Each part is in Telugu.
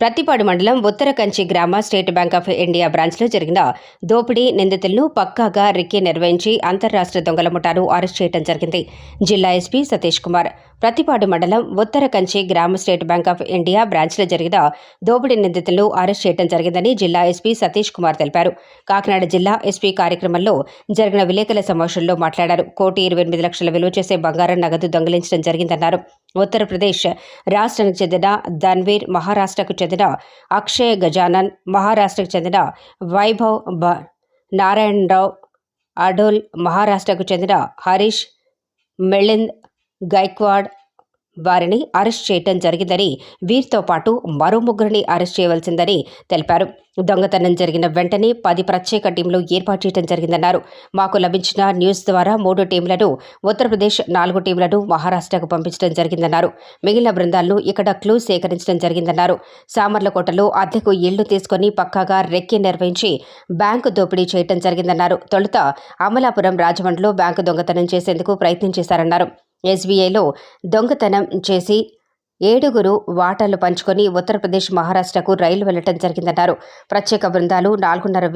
ప్రతిపాడు మండలం ఉత్తర కంచి గ్రామ స్టేట్ బ్యాంక్ ఆఫ్ ఇండియా బ్రాంచ్లో జరిగిన దోపిడీ నిందితులను పక్కాగా రిక్కి నిర్వహించి అంతర్రాష్ట్ర దొంగల ముఠాను అరెస్ట్ చేయడం జరిగింది. జిల్లా ఎస్పీ సతీష్ కుమార్ ప్రతిపాడు మండలం ఉత్తర కంచి గ్రామ స్టేట్ బ్యాంక్ ఆఫ్ ఇండియా బ్రాంచ్లో జరిగిన దోపిడీ నిందితులను అరెస్ట్ చేయడం జరిగిందని జిల్లా ఎస్పీ సతీష్ కుమార్ తెలిపారు. కాకినాడ జిల్లా ఎస్పీ కార్యక్రమంలో జరిగిన విలేకరుల సమావేశంలో మాట్లాడారు. కోటి ఇరవై ఎనిమిది లక్షల విలువ చేసే బంగారం నగదు దొంగిలించడం జరిగిందన్నారు. ఉత్తరప్రదేశ్ రాష్ట్రానికి చెందిన ధన్వీర్ మహారాష్ట్రకు చెందిన అక్షయ్ గజానన్ మహారాష్ట్రకు చెందిన వైభవ్ బ నారాయణరావు అడోల్ మహారాష్ట్రకు చెందిన హరీష్ మిళింద్ గైక్వాడ్ వారిని అరెస్ట్ చేయటం జరిగిందని వీరితో పాటు మరో ముగ్గురిని అరెస్ట్ చేయవలసిందని తెలిపారు. దొంగతనం జరిగిన వెంటనే పది ప్రత్యేక టీంలు ఏర్పాటు చేయడం జరిగిందన్నారు. మాకు లభించిన న్యూస్ ద్వారా మూడు టీంలను ఉత్తరప్రదేశ్ నాలుగు టీంలను మహారాష్ట్రకు పంపించడం జరిగిందన్నారు. మిగిలిన బృందాలను ఇక్కడ క్లూ సేకరించడం జరిగిందన్నారు. సామర్లకోటలో అద్దెకు ఇళ్ళు తీసుకొని పక్కాగా రెక్కి నిర్వహించి బ్యాంకు దోపిడీ చేయడం జరిగిందన్నారు. తొలుత అమలాపురం రాజమండ్రిలో బ్యాంకు దొంగతనం చేసేందుకు ప్రయత్నం చేశారన్నారు. ఎస్బీఐలో దొంగతనం చేసి ఏడుగురు వాటాలు పంచుకొని ఉత్తరప్రదేశ్ మహారాష్ట్రకు రైలు వెళ్ళటం జరిగిందన్నారు. ప్రత్యేక బృందాలు నాలుగున్నర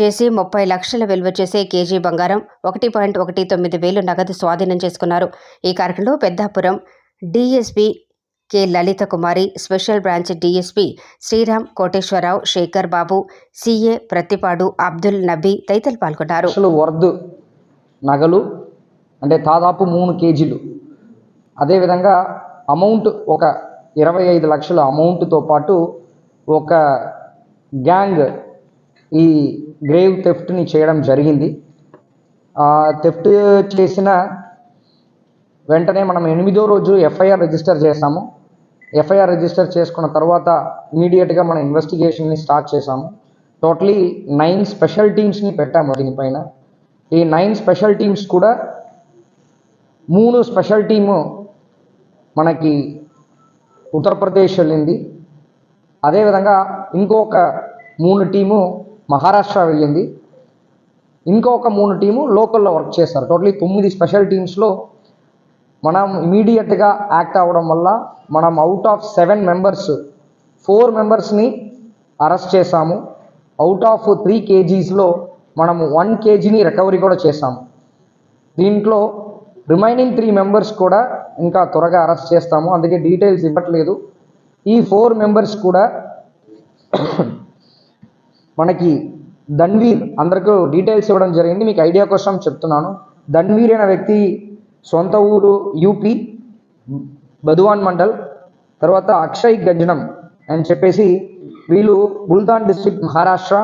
చేసి ముప్పై లక్షల విలువ చేసే కేజీ బంగారం ఒకటి పాయింట్ ఒకటి తొమ్మిది వేలు నగదు స్వాధీనం చేసుకున్నారు. ఈ కార్యక్రమంలో Peddapuram DSP K Lalitha Kumari special branch DSP Sriram Koteswararao Sekhar Babu CA Prathipadu Abdul Nabi తదితరులు పాల్గొన్నారు. నగలు అంటే దాదాపు మూడు కేజీలు. అదేవిధంగా అమౌంట్ ఒక ఇరవై ఐదు లక్షల అమౌంట్తో పాటు ఒక గ్యాంగ్ ఈ గ్రేవ్ థెఫ్ట్ని చేయడం జరిగింది. థెఫ్ట్ చేసిన వెంటనే మనం ఎనిమిదో రోజు ఎఫ్ఐఆర్ రిజిస్టర్ చేసాము ఎఫ్ఐఆర్ రిజిస్టర్ చేసుకున్న తర్వాత ఇమీడియట్గా మనం ఇన్వెస్టిగేషన్ని స్టార్ట్ చేసాము టోటలీ నైన్ స్పెషల్ టీమ్స్ని పెట్టాము దీనిపైన. ఈ నైన్ స్పెషల్ టీమ్స్ కూడా మూడు స్పెషల్ టీము మనకి ఉత్తరప్రదేశ్ వెళ్ళింది. అదేవిధంగా ఇంకొక మూడు టీము మహారాష్ట్ర వెళ్ళింది. ఇంకొక మూడు టీము లోకల్లో వర్క్ చేస్తారు. టోటలీ తొమ్మిది స్పెషల్ టీమ్స్లో మనం ఇమీడియట్గా యాక్ట్ అవ్వడం వల్ల మనం out of seven members four మెంబర్స్ని అరెస్ట్ చేశాము. అవుట్ ఆఫ్ త్రీ కేజీస్లో మనము వన్ కేజీని రికవరీ కూడా చేశాము. దీంట్లో రిమైనింగ్ త్రీ మెంబర్స్ కూడా ఇంకా త్వరగా అరెస్ట్ చేస్తాము. అందుకే డీటెయిల్స్ ఇవ్వట్లేదు. ఈ ఫోర్ మెంబర్స్ కూడా మనకి ధన్వీర్ అందరికీ డీటెయిల్స్ ఇవ్వడం జరిగింది. మీకు ఐడియా కోసం చెప్తున్నాను. ధన్వీర్ అనే వ్యక్తి సొంత ఊరు యూపీ బదువాన్ మండల్ తర్వాత అక్షయ్ గంజనం అని చెప్పేసి వీళ్ళు బుల్దాన్ డిస్ట్రిక్ట్ మహారాష్ట్ర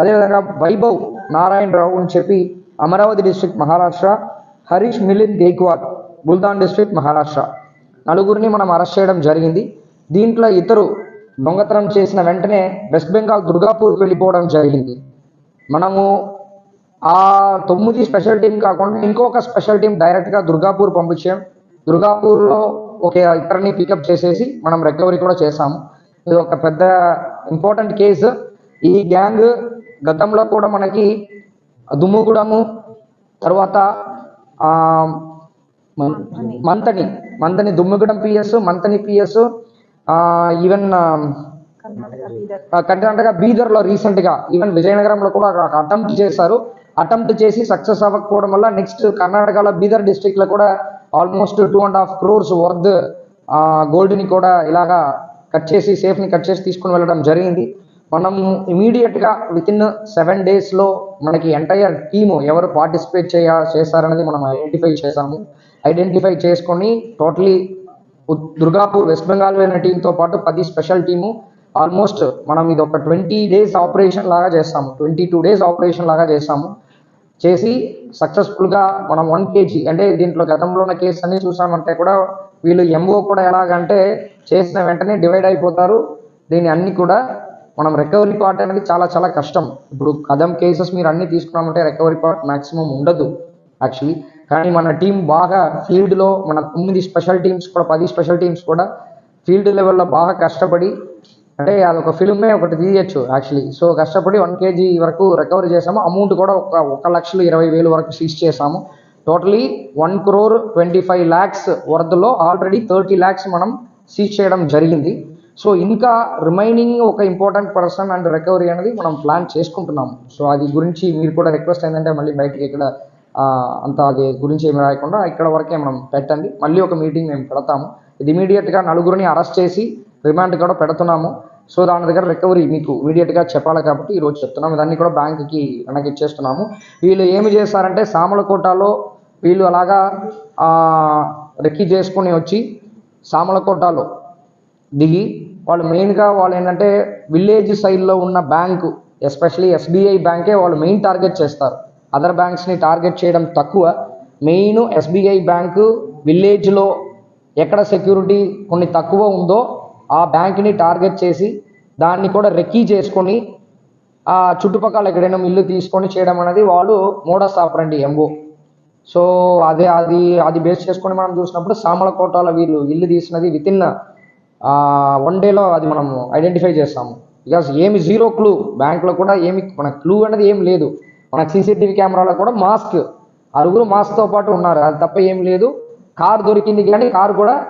అదేవిధంగా వైభవ్ నారాయణరావు అని చెప్పి అమరావతి డిస్ట్రిక్ట్ మహారాష్ట్ర హరీష్ మిలింద్ గేక్వాడ్ బుల్దాన్ డిస్ట్రిక్ట్ మహారాష్ట్ర. నలుగురిని మనం అరెస్ట్ చేయడం జరిగింది. దీంట్లో ఇతరు దొంగతనం చేసిన వెంటనే వెస్ట్ బెంగాల్ దుర్గాపూర్కి వెళ్ళిపోవడం జరిగింది. మనము ఆ తొమ్మిది స్పెషల్ టీం కాకుండా ఇంకొక స్పెషల్ టీం డైరెక్ట్గా దుర్గాపూర్ పంపించాం. దుర్గాపూర్లో ఒక ఇతరుని పికప్ చేసేసి మనం రికవరీ కూడా చేసాము ఇది ఒక పెద్ద ఇంపార్టెంట్ కేసు. ఈ గ్యాంగ్ గతంలో కూడా మనకి దుమ్ముగూడము తర్వాత Manthani Manthani Dummugudem PS Manthani PS even Karnataka బీదర్లో రీసెంట్గా ఈవెన్ విజయనగరంలో కూడా అటెంప్ట్ చేశారు. అటెంప్ట్ చేసి సక్సెస్ అవ్వకపోవడం వల్ల నెక్స్ట్ కర్ణాటకలో బీదర్ డిస్ట్రిక్ట్లో కూడా almost two and half crores worth గోల్డ్ని కూడా ఇలాగా కట్ చేసి సేఫ్ని కట్ చేసి తీసుకుని వెళ్ళడం జరిగింది. మనం ఇమీడియట్గా విత్ ఇన్ సెవెన్ డేస్లో మనకి ఎంటైర్ టీము ఎవరు పార్టిసిపేట్ చేయ చేశారనేది మనం ఐడెంటిఫై చేశాము. ఐడెంటిఫై చేసుకొని టోటలీ దుర్గాపూర్ వెస్ట్ బెంగాల్ అయిన టీంతో పాటు పది స్పెషల్ టీము ఆల్మోస్ట్ మనం ఇది ఒక ట్వంటీ డేస్ ఆపరేషన్ లాగా చేస్తాము. ట్వంటీ టూ డేస్ ఆపరేషన్ లాగా చేస్తాము. చేసి సక్సెస్ఫుల్గా మనం వన్ కేజీ అంటే దీంట్లో గతంలో ఉన్న కేసు అన్ని చూసామంటే కూడా వీళ్ళు ఎంఓ కూడా ఎలాగంటే చేసిన వెంటనే డివైడ్ అయిపోతారు. దీన్ని అన్ని కూడా మనం రికవరీ పార్ట్ అనేది చాలా చాలా కష్టం. ఇప్పుడు కదం కేసెస్ మీరు అన్ని తీసుకున్నామంటే రికవరీ పార్ట్ మాక్సిమం ఉండదు యాక్చువల్లీ కానీ మన టీం బాగా ఫీల్డ్లో మన తొమ్మిది స్పెషల్ టీమ్స్ కూడా పది స్పెషల్ టీమ్స్ కూడా ఫీల్డ్ లెవెల్లో బాగా కష్టపడి అంటే అదొక ఫిల్మే ఒకటి తీయచ్చు యాక్చువల్లీ సో కష్టపడి వన్ కేజీ వరకు రికవరీ చేసాము అమౌంట్ కూడా ఒక ఒక లక్షలు ఇరవై వేలు వరకు సీజ్ చేసాము totally one crore twenty five lakhs వరదలో ఆల్రెడీ థర్టీ ల్యాక్స్ మనం సీజ్ చేయడం జరిగింది. సో ఇంకా రిమైనింగ్ ఒక ఇంపార్టెంట్ పర్సన్ అండ్ రికవరీ అనేది మనం ప్లాన్ చేసుకుంటున్నాం సో అది గురించి మీరు కూడా రిక్వెస్ట్ ఏంటంటే మళ్ళీ బయటికి ఇక్కడ అంత అది గురించి ఏమి రాయకుండా ఇక్కడ వరకే మనం పెట్టండి. మళ్ళీ ఒక మీటింగ్ మేము పెడతాము. ఇది ఇమీడియట్గా నలుగురిని అరెస్ట్ చేసి రిమాండ్ కూడా పెడుతున్నాము. సో దాని దగ్గర రికవరీ మీకు ఇమీడియట్గా చెప్పాలి కాబట్టి ఈరోజు చెప్తున్నాము. ఇదన్నీ కూడా బ్యాంకుకి వెనక్కి ఇచ్చేస్తున్నాము. వీళ్ళు ఏమి చేస్తారంటే సామలకోటలో వీళ్ళు అలాగా రెక్కీ రెక్కి చేసుకుని వచ్చి సామలకోటలో దిగి వాళ్ళు మెయిన్గా వాళ్ళు ఏంటంటే విలేజ్ సైడ్లో ఉన్న బ్యాంకు ఎస్పెషలీ ఎస్బీఐ బ్యాంకే వాళ్ళు మెయిన్ టార్గెట్ చేస్తారు. అదర్ బ్యాంక్స్ని టార్గెట్ చేయడం తక్కువ. మెయిన్ ఎస్బీఐ బ్యాంకు విలేజ్లో ఎక్కడ సెక్యూరిటీ కొన్ని తక్కువ ఉందో ఆ బ్యాంక్ని టార్గెట్ చేసి దాన్ని కూడా రెక్కీ చేసుకొని ఆ చుట్టుపక్కల ఎక్కడైనా ఇల్లు తీసుకొని చేయడం అనేది వాళ్ళు మోడస్ ఆపరండి ఎంఓ సో అదే అది అది బేస్ చేసుకొని మనం చూసినప్పుడు సామలకోటలో వీళ్ళు ఇల్లు తీసినది విత్ ఇన్ వన్ డేలో అది మనం ఐడెంటిఫై చేస్తాము. బికాస్ ఏమి జీరో క్లూ బ్యాంక్లో కూడా ఏమి మన క్లూ అనేది ఏం లేదు. మన సీసీటీవీ కెమెరాలో కూడా మాస్క్ అరుగురు మాస్క్తో పాటు ఉన్నారు. అది తప్ప ఏం లేదు. కార్ దొరికింది కానీ కారు కూడా